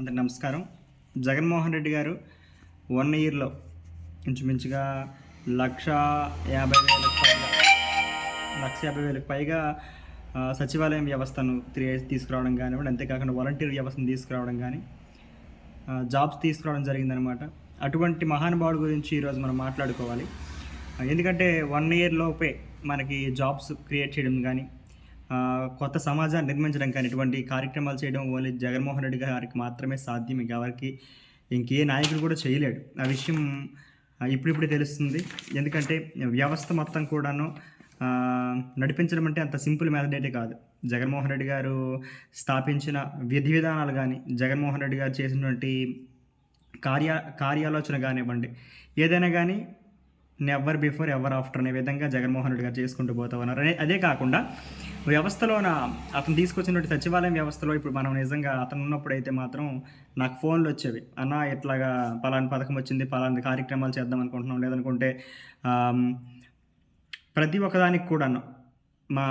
అందరి నమస్కారం. జగన్మోహన్ రెడ్డి గారు వన్ ఇయర్లో ఇంచుమించుగా లక్ష యాభై వేలకు పైగా లక్ష యాభై వేలకు పైగా సచివాలయం వ్యవస్థను తీసుకురావడం కానివ్వండి అంతేకాకుండా వాలంటీర్ వ్యవస్థను తీసుకురావడం కానీ జాబ్స్ తీసుకురావడం జరిగిందనమాట అటువంటి మహానుభావుడు గురించి ఈరోజు మనం మాట్లాడుకోవాలి. ఎందుకంటే వన్ ఇయర్ లోపే మనకి జాబ్స్ క్రియేట్ చేయడం కానీ కొత్త సమాజాన్ని నిర్మించడం కానీ ఇటువంటి కార్యక్రమాలు చేయడం ఓన్లీ జగన్మోహన్ రెడ్డి గారికి మాత్రమే సాధ్యం. ఇంకెవరికి ఇంకే నాయకుడు కూడా చేయలేడు. ఆ విషయం ఇప్పుడిప్పుడు ఇప్పుడిప్పుడే తెలుస్తుంది. ఎందుకంటే వ్యవస్థ మొత్తం కూడాను నడిపించడం అంటే అంత సింపుల్ మెథడ్ అయితే కాదు. జగన్మోహన్ రెడ్డి గారు స్థాపించిన విధి విధానాలు కానీ జగన్మోహన్ రెడ్డి గారు చేసినటువంటి కార్య కార్యాలోచన కానివ్వండి ఏదైనా కానీ నెవర్ బిఫోర్ ఎవర్ ఆఫ్టర్ అనే విధంగా జగన్మోహన్ రెడ్డి గారు చేసుకుంటూ పోతా ఉన్నారు అనే అదే కాకుండా వ్యవస్థలోన అతను తీసుకొచ్చినటువంటి సచివాలయం వ్యవస్థలో ఇప్పుడు మనం నిజంగా అతను ఉన్నప్పుడు అయితే మాత్రం నాకు ఫోన్లు వచ్చేవి. అన్న ఇట్లాగా పలాని పథకం వచ్చింది పలాని కార్యక్రమాలు చేద్దాం అనుకుంటున్నాం. లేదనుకుంటే ప్రతి ఒక్కదానికి కూడాను మా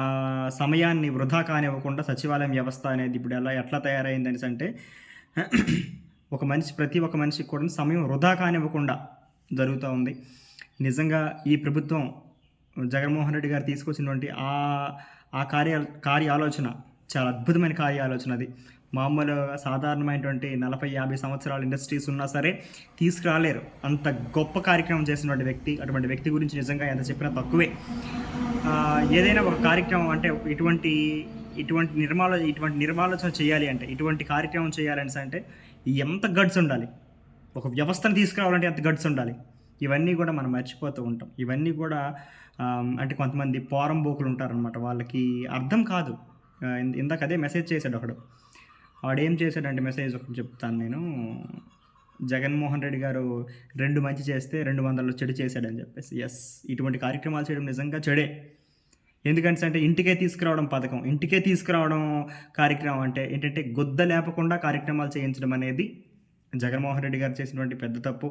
సమయాన్ని వృధా కానివ్వకుండా సచివాలయం వ్యవస్థ అనేది ఇప్పుడు ఎలా ఎట్లా తయారైంది అనేసి అంటే ఒక మనిషి ప్రతి ఒక్క మనిషికి కూడా సమయం వృధా కానివ్వకుండా జరుగుతూ ఉంది. నిజంగా ఈ ప్రభుత్వం జగన్మోహన్ రెడ్డి గారు తీసుకొచ్చినటువంటి ఆ ఆ కార్య కార్య ఆలోచన చాలా అద్భుతమైన కార్య ఆలోచన అది. మామూలుగా సాధారణమైనటువంటి నలభై యాభై సంవత్సరాల ఇండస్ట్రీస్ ఉన్నా సరే తీసుకురాలేరు. అంత గొప్ప కార్యక్రమం చేసినటువంటి వ్యక్తి అటువంటి వ్యక్తి గురించి నిజంగా ఎంత చెప్పినా తక్కువే. ఏదైనా ఒక కార్యక్రమం అంటే ఇటువంటి ఇటువంటి నిర్మాల ఇటువంటి నిర్మాలోచన చేయాలి అంటే ఇటువంటి కార్యక్రమం చేయాలని అంటే ఎంత గడ్స్ ఉండాలి? ఒక వ్యవస్థను తీసుకురావాలంటే ఎంత గడ్స్ ఉండాలి? ఇవన్నీ కూడా మనం మర్చిపోతూ ఉంటాం. ఇవన్నీ కూడా అంటే కొంతమంది పోరంబోకులు ఉంటారనమాట వాళ్ళకి అర్థం కాదు. ఇందాక అదే మెసేజ్ చేశాడు ఒకడు. వాడు ఏం చేశాడంటే మెసేజ్ ఒకటి చెప్తాను నేను. జగన్మోహన్ రెడ్డి గారు రెండు మంచి చేస్తే రెండు వందలు చెడు చేశాడని చెప్పేసి. ఎస్ ఇటువంటి కార్యక్రమాలు చేయడం నిజంగా చెడే. ఎందుకంటే అంటే ఇంటికే తీసుకురావడం పథకం. ఇంటికే తీసుకురావడం కార్యక్రమం అంటే ఏంటంటే గొద్ద లేపకుండా కార్యక్రమాలు చేయించడం అనేది జగన్మోహన్ రెడ్డి గారు చేసినటువంటి పెద్ద తప్పు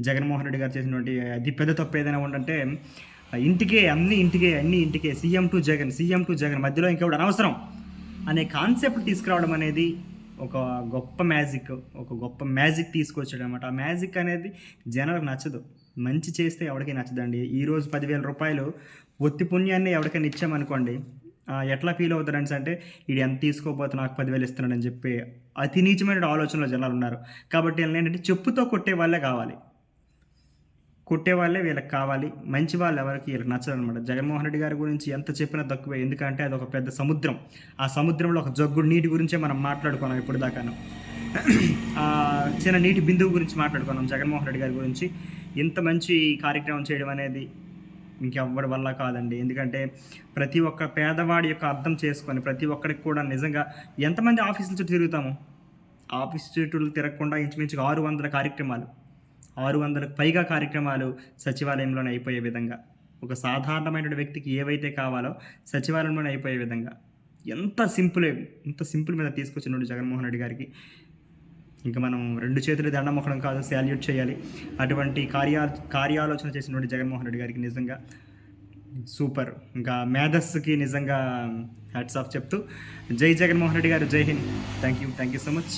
జగన్మోహన్ రెడ్డి గారు చేసినటువంటి అతి పెద్ద తప్పు ఏదైనా ఉందంటే ఇంటికే అన్ని ఇంటికే అన్ని ఇంటికే CM to Jagan CM to Jagan మధ్యలో ఇంకెవడు అనవసరం అనే కాన్సెప్ట్ తీసుకురావడం అనేది ఒక గొప్ప మ్యాజిక్ ఒక గొప్ప మ్యాజిక్ తీసుకొచ్చాడు అనమాట ఆ మ్యాజిక్ అనేది జనాలకు నచ్చదు. మంచి చేస్తే ఎవరికి నచ్చదండి. ఈరోజు పదివేల రూపాయలు ఒత్తి పుణ్యాన్ని ఎవరికైనా ఇచ్చామనుకోండి ఎట్లా ఫీల్ అవుతారని అంటే ఇది ఎంత తీసుకోకపోతే నాకు పదివేలు ఇస్తున్నాడని చెప్పి అతి నీచమైన ఆలోచనలో జనాలు ఉన్నారు. కాబట్టి వీళ్ళని ఏంటంటే చెప్పుతో కొట్టే వాళ్ళే కావాలి. కొట్టే వాళ్ళే వీళ్ళకి కావాలి. మంచి వాళ్ళు ఎవరికి వీళ్ళకి నచ్చదు అనమాట జగన్మోహన్ రెడ్డి గారి గురించి ఎంత చెప్పినా తక్కువే. ఎందుకంటే అది ఒక పెద్ద సముద్రం. ఆ సముద్రంలో ఒక జగ్గుడు నీటి గురించే మనం మాట్లాడుకున్నాం ఇప్పుడు దాకాను చిన్న నీటి బిందువు గురించి మాట్లాడుకున్నాం జగన్మోహన్ రెడ్డి గారి గురించి. ఇంత మంచి కార్యక్రమం చేయడం అనేది ఇంకెవ్వడి వల్ల కాదండి. ఎందుకంటే ప్రతి ఒక్క పేదవాడి యొక్క అర్థం చేసుకొని ప్రతి ఒక్కరికి కూడా నిజంగా ఎంతమంది ఆఫీసుల చుట్టూ తిరుగుతాము? ఆఫీస్ చుట్టూ తిరగకుండా ఇంచుమించుగా ఆరు వందల కార్యక్రమాలు. ఆరు వందలకు పైగా కార్యక్రమాలు సచివాలయంలోనే అయిపోయే విధంగా. ఒక సాధారణమైన వ్యక్తికి ఏవైతే కావాలో సచివాలయంలోనే అయిపోయే విధంగా. ఎంత సింపుల్ ఎంత సింపుల్ మీద తీసుకొచ్చినప్పుడు జగన్మోహన్ రెడ్డి గారికి. ఇంకా మనం రెండు చేతులు దండం మొక్కడం కాదు శాల్యూట్ చేయాలి. అటువంటి కార్యా కార్యాలోచన చేసినటువంటి జగన్మోహన్ రెడ్డి గారికి నిజంగా సూపర్. ఇంకా మేధస్సుకి నిజంగా హ్యాట్స్ ఆఫ్ చెప్తూ జై Jaganmohan Reddy garu Jai Hind. Thank you thank you so much